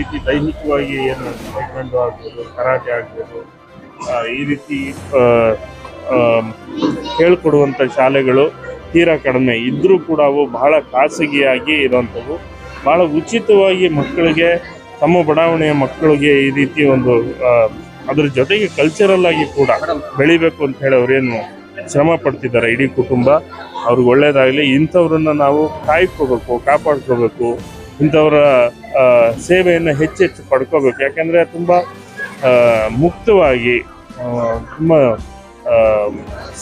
ರೀತಿ ದೈಹಿಕವಾಗಿ ಏನು ಟೈಕ್ವಾಂಡೋ ಆಗ್ಬೋದು ಕರಾಟೆ ಆಗ್ಬೋದು ಈ ರೀತಿ ಹೇಳ್ಕೊಡುವಂಥ ಶಾಲೆಗಳು ತೀರಾ ಕಡಿಮೆ. ಇದ್ದರೂ ಕೂಡ ಅವು ಬಹಳ ಖಾಸಗಿಯಾಗಿ ಇರುವಂಥವು ಭಾಳ ಉಚಿತವಾಗಿ ಮಕ್ಕಳಿಗೆ, ತಮ್ಮ ಬಡಾವಣೆಯ ಮಕ್ಕಳಿಗೆ ಈ ರೀತಿ ಒಂದು ಅದ್ರ ಜೊತೆಗೆ ಕಲ್ಚರಲ್ ಆಗಿ ಕೂಡ ಬೆಳಿಬೇಕು ಅಂತ ಹೇಳಿ ಅವರೇನು ಶ್ರಮ ಪಡ್ತಿದ್ದಾರೆ ಇಡೀ ಕುಟುಂಬ. ಅವ್ರಿಗೆ ಒಳ್ಳೇದಾಗಲಿ, ಇಂಥವ್ರನ್ನ ನಾವು ಕಾಯ್ಕೋಬೇಕು, ಕಾಪಾಡ್ಕೋಬೇಕು. ಇಂಥವರ ಸೇವೆಯನ್ನು ಹೆಚ್ಚೆಚ್ಚು ಪಡ್ಕೋಬೇಕು. ಯಾಕೆಂದರೆ ತುಂಬ ಮುಕ್ತವಾಗಿ ತುಂಬ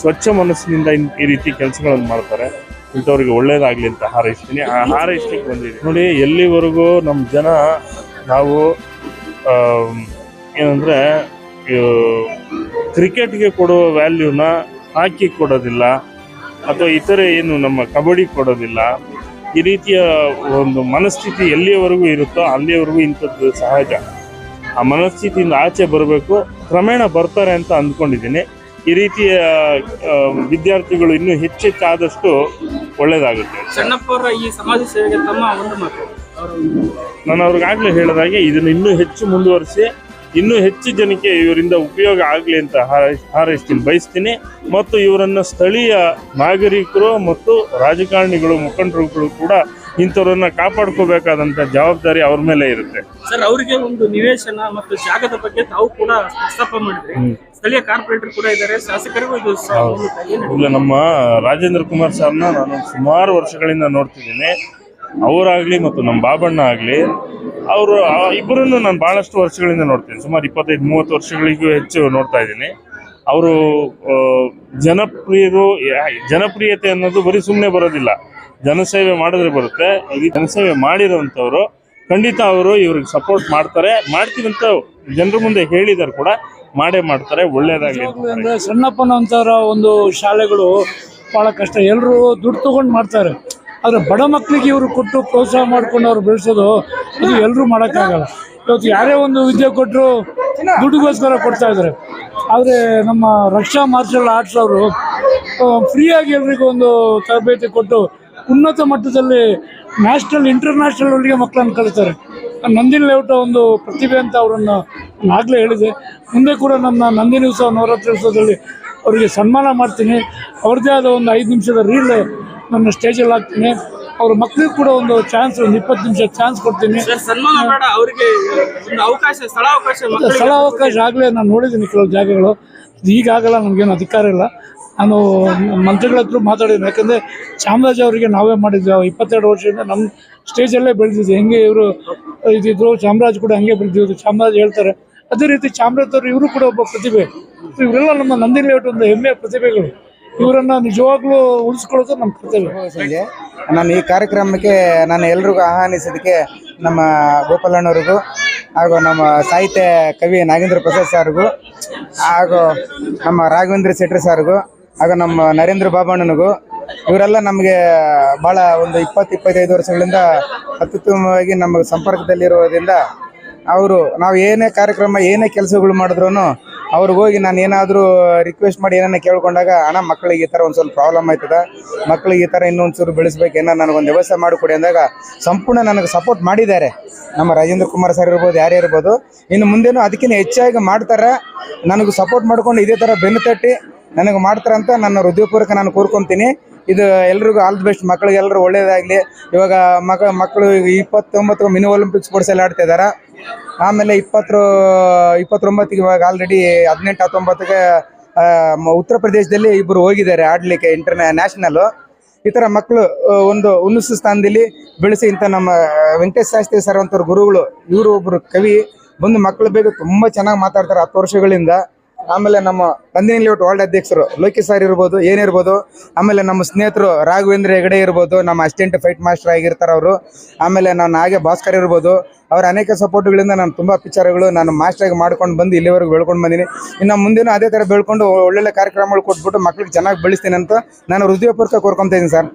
ಸ್ವಚ್ಛ ಮನಸ್ಸಿನಿಂದ ಈ ರೀತಿ ಕೆಲಸಗಳನ್ನು ಮಾಡ್ತಾರೆ. ಇಂಥವ್ರಿಗೆ ಒಳ್ಳೇದಾಗಲಿ ಅಂತ ಹಾರೈಸ್ತೀನಿ. ಆ ಹಾರೈಸ್ಲಿಕ್ಕೆ ಬಂದಿದ್ದೀನಿ. ನೋಡಿ, ಎಲ್ಲಿವರೆಗೂ ನಮ್ಮ ಜನ ನಾವು ಏನಂದ್ರೆ ಕ್ರಿಕೆಟ್ಗೆ ಕೊಡುವ ವ್ಯಾಲ್ಯೂನ ಹಾಕಿ ಕೊಡೋದಿಲ್ಲ, ಅಥವಾ ಇತರೆ ಏನು ನಮ್ಮ ಕಬಡ್ಡಿ ಕೊಡೋದಿಲ್ಲ ಈ ರೀತಿಯ ಒಂದು ಮನಸ್ಥಿತಿ ಎಲ್ಲಿಯವರೆಗೂ ಇರುತ್ತೋ ಅಲ್ಲಿಯವರೆಗೂ ಇಂಥದ್ದು ಸಹಜ. ಆ ಮನಸ್ಥಿತಿಯಿಂದ ಆಚೆ ಬರಬೇಕು ಕ್ರಮೇಣ ಬರ್ತಾರೆ ಅಂತ ಅಂದ್ಕೊಂಡಿದ್ದೀನಿ. ಈ ರೀತಿಯ ವಿದ್ಯಾರ್ಥಿಗಳು ಇನ್ನೂ ಹೆಚ್ಚೆಚ್ಚಾದಷ್ಟು ಒಳ್ಳೆಯದಾಗುತ್ತೆ ಚೆನ್ನಪ್ಪರ ಈ ಸಮಾಜ ಸೇವೆಗೆ ತಮ್ಮ ಒಂದು ಮಾತು. ನಾನು ಅವ್ರಿಗಾಗಲೇ ಹೇಳಿದಾಗೆ ಇದನ್ನು ಇನ್ನೂ ಹೆಚ್ಚು ಮುಂದುವರಿಸಿ ಇನ್ನೂ ಹೆಚ್ಚು ಜನಕ್ಕೆ ಇವರಿಂದ ಉಪಯೋಗ ಆಗಲಿ ಅಂತ ಹಾರೈಸ್ ಹಾರೈಸ್ತೀನಿ ಬಯಸ್ತೀನಿ. ಮತ್ತು ಇವರನ್ನು ಸ್ಥಳೀಯ ನಾಗರಿಕರು ಮತ್ತು ರಾಜಕಾರಣಿಗಳು ಮುಖಂಡರುಗಳು ಕೂಡ ಇಂಥವ್ರನ್ನ ಕಾಪಾಡ್ಕೋಬೇಕಾದಂಥ ಜವಾಬ್ದಾರಿ ಅವ್ರ ಮೇಲೆ ಇರುತ್ತೆ. ಸರ್ ಅವರಿಗೆ ಒಂದು ನಿವೇಶನ ಮತ್ತು ಜಾಗದ ಬಗ್ಗೆ ತಾವು ಕೂಡ ಪ್ರಸ್ತಾಪ ಮಾಡಿದ್ರಿ. ಸ್ಥಳೀಯ ಕಾರ್ಪೊರೇಟರ್ ಕೂಡ ಇದ್ದಾರೆ. ಶಾಸಕರಿಗೂ ಇದು ಇಲ್ಲ ನಮ್ಮ ರಾಜೇಂದ್ರ ಕುಮಾರ್ ಸರ್ನ ನಾನು ಸುಮಾರು ವರ್ಷಗಳಿಂದ ನೋಡ್ತಿದ್ದೀನಿ. ಅವರಾಗ್ಲಿ ಮತ್ತು ನಮ್ಮ ಬಾಬಣ್ಣ ಆಗಲಿ ಅವರು ಇಬ್ಬರನ್ನು ನಾನು ಬಹಳಷ್ಟು ವರ್ಷಗಳಿಂದ ನೋಡ್ತೀನಿ. ಸುಮಾರು ಇಪ್ಪತ್ತೈದು, ಮೂವತ್ತು ವರ್ಷಗಳಿಗೂ ಹೆಚ್ಚು ನೋಡ್ತಾ ಇದ್ದೀನಿ. ಅವರು ಜನಪ್ರಿಯರು ಜನಪ್ರಿಯತೆ ಅನ್ನೋದು ಬರೀ ಸುಮ್ಮನೆ ಬರೋದಿಲ್ಲ. ಜನಸೇವೆ ಮಾಡಿದ್ರೆ ಬರುತ್ತೆ. ಈ ಜನಸೇವೆ ಮಾಡಿರೋಂಥವ್ರು ಖಂಡಿತ ಅವರು ಇವ್ರಿಗೆ ಸಪೋರ್ಟ್ ಮಾಡ್ತಾರೆ. ಮಾಡ್ತೀವಿ ಅಂತ ಜನರ ಮುಂದೆ ಹೇಳಿದಾರೆ ಕೂಡ ಮಾಡೇ ಮಾಡ್ತಾರೆ. ನಿಜವಾಗ್ಲೂ ಅಂದ್ರೆ ಒಂದು ಶಾಲೆಗಳು ಬಹಳ ಕಷ್ಟ. ಎಲ್ಲರೂ ದುಡ್ಡು ತಗೊಂಡು ಮಾಡ್ತಾರೆ. ಆದರೆ ಬಡ ಮಕ್ಕಳಿಗೆ ಇವರು ಕೊಟ್ಟು ಪ್ರೋತ್ಸಾಹ ಮಾಡ್ಕೊಂಡು ಅವ್ರು ಬೆಳೆಸೋದು ಅದು ಎಲ್ಲರೂ ಮಾಡೋಕ್ಕಾಗಲ್ಲ. ಇವತ್ತು ಯಾರೇ ಒಂದು ವಿದ್ಯೆ ಕೊಟ್ಟರು ದುಡ್ಡುಗೋಸ್ಕರ ಕೊಡ್ತಾ ಇದ್ದಾರೆ ಆದರೆ ನಮ್ಮ ರಕ್ಷಾ ಮಾರ್ಷಲ್ ಆರ್ಟ್ಸ್ ಅವರು ಫ್ರೀಯಾಗಿ ಎಲ್ರಿಗೂ ಒಂದು ತರಬೇತಿ ಕೊಟ್ಟು ಉನ್ನತ ಮಟ್ಟದಲ್ಲಿ ನ್ಯಾಷನಲ್ ಇಂಟರ್ನ್ಯಾಷನಲ್ ಅವರಿಗೆ ಮಕ್ಕಳನ್ನು ಕಲಿತಾರೆ. ನಂದಿನಿ ಲೇಔಟ ಒಂದು ಪ್ರತಿಭೆ ಅಂತ ಅವರನ್ನು ಆಗಲೇ ಹೇಳಿದೆ. ಮುಂದೆ ಕೂಡ ನನ್ನ ನಂದಿನಿ ಉತ್ಸವ ನವರಾತ್ರಿ ಉತ್ಸವದಲ್ಲಿ ಅವರಿಗೆ ಸನ್ಮಾನ ಮಾಡ್ತೀನಿ. ಅವ್ರದ್ದೇ ಆದ ಒಂದು ಐದು ನಿಮಿಷದ ರೀಲ್ ನನ್ನ ಸ್ಟೇಜಲ್ಲಿ ಹಾಕ್ತೀನಿ. ಅವ್ರ ಮಕ್ಕಳಿಗೆ ಕೂಡ ಒಂದು ಚಾನ್ಸ್ ಒಂದು ಇಪ್ಪತ್ತು ನಿಮಿಷ ಚಾನ್ಸ್ ಕೊಡ್ತೀನಿ. ಸನ್ಮಾನ ಬೇಡ ಅವರಿಗೆ ಒಂದು ಅವಕಾಶ ಸ್ಥಳ ಅವಕಾಶ ಮಕ್ಕಳಿಗೆ ಸ್ಥಳ ಅವಕಾಶ ಆಗಲೇ ನಾನು ನೋಡಿದ್ದೀನಿ ಕೆಲವು ಜಾಗಗಳು. ಈಗಾಗಲ್ಲ ನಮಗೇನು ಅಧಿಕಾರ ಇಲ್ಲ. ನಾನು ಮಂತ್ರಿಗಳ ಹತ್ರ ಮಾತಾಡಿದ್ದೀನಿ. ಯಾಕಂದರೆ ಚಾಮರಾಜ ಅವರಿಗೆ ನಾವೇ ಮಾಡಿದ್ವಿ. ಇಪ್ಪತ್ತೆರಡು ವರ್ಷದಿಂದ ನಮ್ಮ ಸ್ಟೇಜಲ್ಲೇ ಬೆಳೆದಿದ್ದೆ ಹೆಂಗೆ ಇವರು ಇದಿದ್ರು ಚಾಮರಾಜ್ ಕೂಡ ಹಂಗೆ ಬೆಳೆದಿದ್ರು. ಚಾಮರಾಜ್ ಹೇಳ್ತಾರೆ. ಅದೇ ರೀತಿ ಚಾಮರಾಜ್ ಅವರು ಇವರು ಕೂಡ ಒಬ್ಬ ಪ್ರತಿಭೆ. ಇವರೆಲ್ಲ ನಮ್ಮ ನಂದಿನಿ ಒಂದು ಹೆಮ್ಮೆಯ ಪ್ರತಿಭೆಗಳು. ಇವರನ್ನು ನಿಜವಾಗ್ಲೂ ಉಳಿಸ್ಕೊಳ್ಳೋದು ನಮ್ಮ ಕರ್ತವ್ಯ. ಸಂಜೆ, ನಾನು ಈ ಕಾರ್ಯಕ್ರಮಕ್ಕೆ ನಾನು ಎಲ್ರಿಗೂ ಆಹ್ವಾನಿಸೋದಕ್ಕೆ ನಮ್ಮ ಗೋಪಾಲಣ್ಣವ್ರಿಗೂ ಹಾಗೂ ನಮ್ಮ ಸಾಹಿತ್ಯ ಕವಿ ನಾಗೇಂದ್ರ ಪ್ರಸಾದ್ ಸಾರ್ಗೂ ಹಾಗೂ ನಮ್ಮ ರಾಘವೇಂದ್ರ ಶೆಟ್ಟಿ ಸಾರ್ಗೂ ಹಾಗೂ ನಮ್ಮ ನರೇಂದ್ರ ಬಾಬಣ್ಣನಿಗೂ ಇವರೆಲ್ಲ ನಮಗೆ ಭಾಳ ಒಂದು ಇಪ್ಪತ್ತು, ಇಪ್ಪತ್ತೈದು ವರ್ಷಗಳಿಂದ ಅತ್ಯುತ್ತಮವಾಗಿ ನಮ್ಮ ಸಂಪರ್ಕದಲ್ಲಿರೋದ್ರಿಂದ ಅವರು ನಾವು ಏನೇ ಕಾರ್ಯಕ್ರಮ, ಏನೇ ಕೆಲಸಗಳು ಮಾಡಿದ್ರು ಅವ್ರಿಗೆ ಹೋಗಿ ನಾನು ಏನಾದರೂ ರಿಕ್ವೆಸ್ಟ್ ಮಾಡಿ ಏನನ್ನ ಕೇಳ್ಕೊಂಡಾಗ, ಅಣ್ಣ ಮಕ್ಕಳಿಗೆ ಈ ಥರ ಒಂದು ಸ್ವಲ್ಪ ಪ್ರಾಬ್ಲಮ್ ಆಯ್ತದ? ಮಕ್ಕಳಿಗೆ ಈ ಥರ ಇನ್ನೊಂದು ಚೂರು ಬೆಳೆಸ್ಬೇಕು, ಏನೋ ನನಗೊಂದು ವ್ಯವಸ್ಥೆ ಮಾಡಿಕೊಡಿ ಅಂದಾಗ ಸಂಪೂರ್ಣ ನನಗೆ ಸಪೋರ್ಟ್ ಮಾಡಿದ್ದಾರೆ. ನಮ್ಮ ರಾಜೇಂದ್ರ ಕುಮಾರ್ ಸರ್ ಇರ್ಬೋದು, ಯಾರೇ ಇರ್ಬೋದು. ಇನ್ನು ಮುಂದೇನು ಅದಕ್ಕಿಂತ ಹೆಚ್ಚಾಗಿ ಮಾಡ್ತಾರೆ, ನನಗೆ ಸಪೋರ್ಟ್ ಮಾಡ್ಕೊಂಡು ಇದೇ ಥರ ಬೆನ್ನು ತಟ್ಟಿ ನನಗೆ ಮಾಡ್ತಾರಂತ ನನ್ನ ಹೃದಯಪೂರ್ವಕ ನಾನು ಕೋರ್ಕೊತೀನಿ. ಇದು ಎಲ್ರಿಗೂ ಆಲ್ ದಿ ಬೆಸ್ಟ್ ಮಕ್ಕಳಿಗೆಲ್ಲರೂ ಒಳ್ಳೇದಾಗಲಿ. ಇವಾಗ ಮಗ, ಮಕ್ಕಳು ಇಪ್ಪತ್ತೊಂಬತ್ತು ಮಿನಿ ಒಲಿಂಪಿಕ್ಸ್ ಸ್ಪೋರ್ಟ್ಸ್ ಎಲ್ಲ ಆಡ್ತಾ ಇದ್ದಾರೆ? ಆಮೇಲೆ ಇಪ್ಪತ್ತರ ಇಪ್ಪತ್ತೊಂಬತ್ತಿಗೆ ಇವಾಗ ಆಲ್ರೆಡಿ ಹದಿನೆಂಟು, ಹತ್ತೊಂಬತ್ತಿಗೆ ಉತ್ತರ ಪ್ರದೇಶದಲ್ಲಿ ಇಬ್ಬರು ಹೋಗಿದ್ದಾರೆ ಆಡಲಿಕ್ಕೆ ಇಂಟರ್ನ್ಯಾ ನ್ಯಾಷನಲ್ಲು ಈ ಥರ ಮಕ್ಕಳು ಒಂದು ಉನ್ನತ ಸ್ಥಾನದಲ್ಲಿ ಬೆಳೆಸಿ ಇಂಥ ನಮ್ಮ ವೆಂಕಟೇಶ್ ಶಾಸ್ತ್ರಿ ಸರ್ ಅಂತವ್ರ ಗುರುಗಳು. ಇವರು ಒಬ್ಬರು ಕವಿ. ಬಂದು ಮಕ್ಕಳ ಬೇಗ ತುಂಬ ಚೆನ್ನಾಗಿ ಮಾತಾಡ್ತಾರೆ ಹತ್ತು ವರ್ಷಗಳಿಂದ. ಆಮೇಲೆ ನಮ್ಮ ನಂದಿನಿ ಲೇಔಟ್ ವಾರ್ಡ್ ಅಧ್ಯಕ್ಷರು ಲೋಕೇಶ್ ಸರ್ ಇರ್ಬೋದು ಏನಿರ್ಬೋದು ಆಮೇಲೆ ನಮ್ಮ ಸ್ನೇಹಿತರು ರಾಘವೇಂದ್ರ ಹೆಗಡೆ ಇರ್ಬೋದು, ನಮ್ಮ ಅಸಿಸ್ಟೆಂಟ್ ಫೈಟ್ ಮಾಸ್ಟರ್ ಆಗಿರ್ತಾರೆ ಅವರು. ಆಮೇಲೆ ನಾನು ಹಾಗೆ ಭಾಸ್ಕರ್ ಇರ್ಬೋದು. ಅವರ ಅನೇಕ ಸಪೋರ್ಟ್ಗಳಿಂದ ನಾನು ತುಂಬ ಪಿಕ್ಚರ್ಗಳು ನಾನು ಮಾಸ್ಟರಾಗಿ ಮಾಡ್ಕೊಂಡು ಬಂದು ಇಲ್ಲಿವರೆಗೂ ಬೆಳ್ಕೊಂಡು ಬಂದೀನಿ. ಇನ್ನು ಮುಂದಿನ ಅದೇ ಥರ ಬೆಳ್ಕೊಂಡು ಒಳ್ಳೊಳ್ಳೆ ಕಾರ್ಯಕ್ರಮಗಳು ಕೊಟ್ಬಿಟ್ಟು ಮಕ್ಳಿಗೆ ಚೆನ್ನಾಗಿ ಬೆಳೆಸ್ತೀನಿ ಅಂತ ನಾನು ಹೃದಯಪೂರ್ವಕ ಕೋರ್ಕೊತಾ ಇದ್ದೀನಿ ಸರ್